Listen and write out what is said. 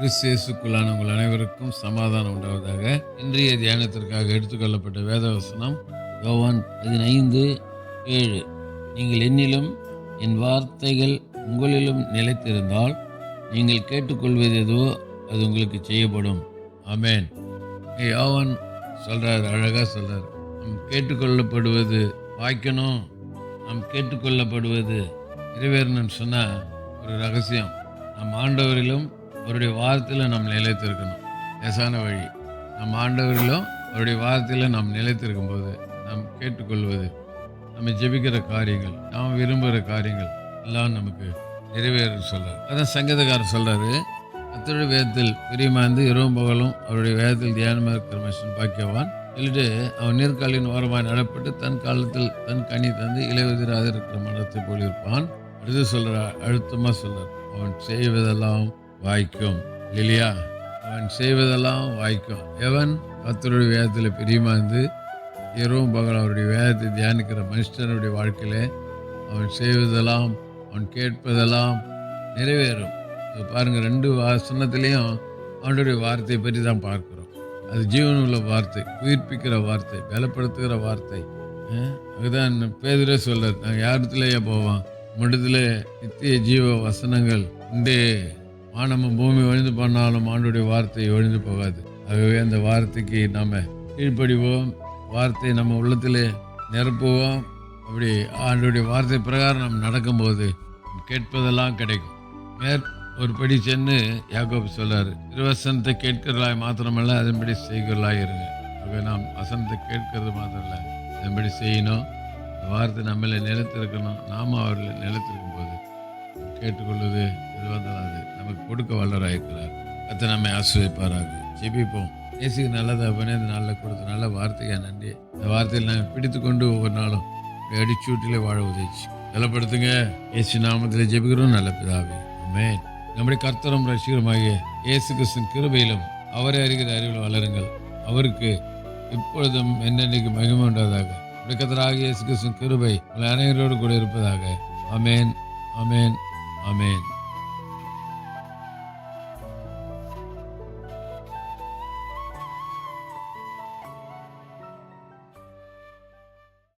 கிறிஸ்தேசுக்குள்ளான உங்கள் அனைவருக்கும் சமாதானம் உண்டாவதாக. இன்றைய தியானத்திற்காக எடுத்துக்கொள்ளப்பட்ட வேதவசனம் யோவான் பதினைந்து ஏழு. நீங்கள் என்னிலும் என் வார்த்தைகள் உங்களிலும் நிலைத்திருந்தால் நீங்கள் கேட்டுக்கொள்வது எதுவோ அது உங்களுக்கு செய்யப்படும். ஆமேன். யோவான் சொல்கிறார் அழகாக சொல்கிறார் நாம் கேட்டுக்கொள்ளப்படுவது வாய்க்கணும். நாம் கேட்டுக்கொள்ளப்படுவது நிறைவேறணும்னு சொன்னால் ஒரு ரகசியம். நம் ஆண்டவரிலும் அவருடைய வார்த்தையில் நாம் நிலைத்திருக்கணும். லேசான வழி. நம் ஆண்டவர்களும் அவருடைய வார்த்தையில் நாம் நிலைத்திருக்கும் போது நாம் கேட்டுக்கொள்வது நம்ம ஜெபிக்கிற காரியங்கள் நாம் விரும்புகிற காரியங்கள் எல்லாம் நமக்கு நிறைவேறும் சொல்கிறார் அதான் சங்கீதக்காரர் சொல்கிறாரு அத்தோட வேதத்தில் பிரியமாந்து இரவும் பகலும் அவருடைய வேதத்தில் தியானமாக இருக்கிற மனுஷன் பாக்கியவான். சொல்லிட்டு அவன் நீர்காலின் ஓரமாக நடப்பட்டு தன் காலத்தில் தன் கனி தந்து இலையுதிராக இருக்கிற மனத்தை போலிருப்பான். அடுத்து சொல்கிறார் அழுத்தமாக சொல்கிறார் அவன் செய்வதெல்லாம் வாய்க்கும். இல்லையா அவன் செய்வதெல்லாம் வாய்க்கும். எவன்? கத்தருடைய வேதத்தில் பிரியமாந்து இரவும் பகல் அவருடைய வேதத்தை தியானிக்கிற மனுஷனுடைய வாழ்க்கையில் அவன் செய்வதெல்லாம் அவன் கேட்பதெல்லாம் நிறைவேறும். இது பாருங்கள் ரெண்டு வசனத்துலேயும் அவனுடைய வார்த்தையை பற்றி தான் பார்க்குறோம். அது ஜீவனுள்ள வார்த்தை உயிர்ப்பிக்கிற வார்த்தை பலப்படுத்துகிற வார்த்தை. அதுதான் பேதுரே சொல்ல நாங்கள் யாரத்துலேயே போவோம்? முடித்துல நித்திய ஜீவ வசனங்கள் உண்டு. வானமும் பூமி ஒழிந்து பண்ணாலும் ஆண்டுடைய வார்த்தை ஒழிந்து போகாது. ஆகவே அந்த வார்த்தைக்கு நாம் கீழ்ப்படிவோம். வார்த்தை நம்ம உள்ளத்தில் நிரப்புவோம். அப்படி ஆண்டுடைய வார்த்தை பிரகாரம் நம்ம நடக்கும்போது கேட்பதெல்லாம் கிடைக்கும். மேற் ஒரு படி சென்று யாக்கோபு சொல்லார் திருவசனத்தை கேட்கிறதாய் மாத்திரமல்ல அதன்படி செய்கிறலாய் இருங்க. ஆகவே நாம் வசனத்தை கேட்கறது மாத்திரம் இல்லை அதன்படி செய்யணும். வார்த்தை நம்மள நிலத்திருக்கணும். நாம அவர்களை நிலத்திருக்கும் போது கேட்டுக்கொள்வது இது வந்தால் அது நமக்கு கொடுக்க வல்லராயிருக்கிறார் கத்தை நம்மை ஆசிரியப்பாராக ஜெபிப்போம். இயேசுக்கு நல்லது பண்ணி இந்த நாளில் கொடுத்த நல்ல வார்த்தைக்கா நன்றி. இந்த வார்த்தையில் நாங்கள் பிடித்து கொண்டு ஒவ்வொரு நாளும் அடிச்சூட்டிலே வாழ உதவிச்சு. நிலப்படுத்துங்க. இயேசு நாமத்தில் ஜெபிக்கிறோம். நல்ல பிதாவே. ஆமென். நம்முடைய கர்த்தரும் ரசிகருமாகிய இயேசு கிருஷ்ணன் கிருபையிலும் அவரை அறிகிற அறிவில் வளருங்கள். அவருக்கு இப்பொழுதும் என்னென்னைக்கு மகிமை உண்டாதாக நம்முடைய இயேசு கிறிஸ்துவின் கிருபை உங்கள் அனைவரோடு கூட இருப்பதாக. அமேன் ஆமென் ஆமென்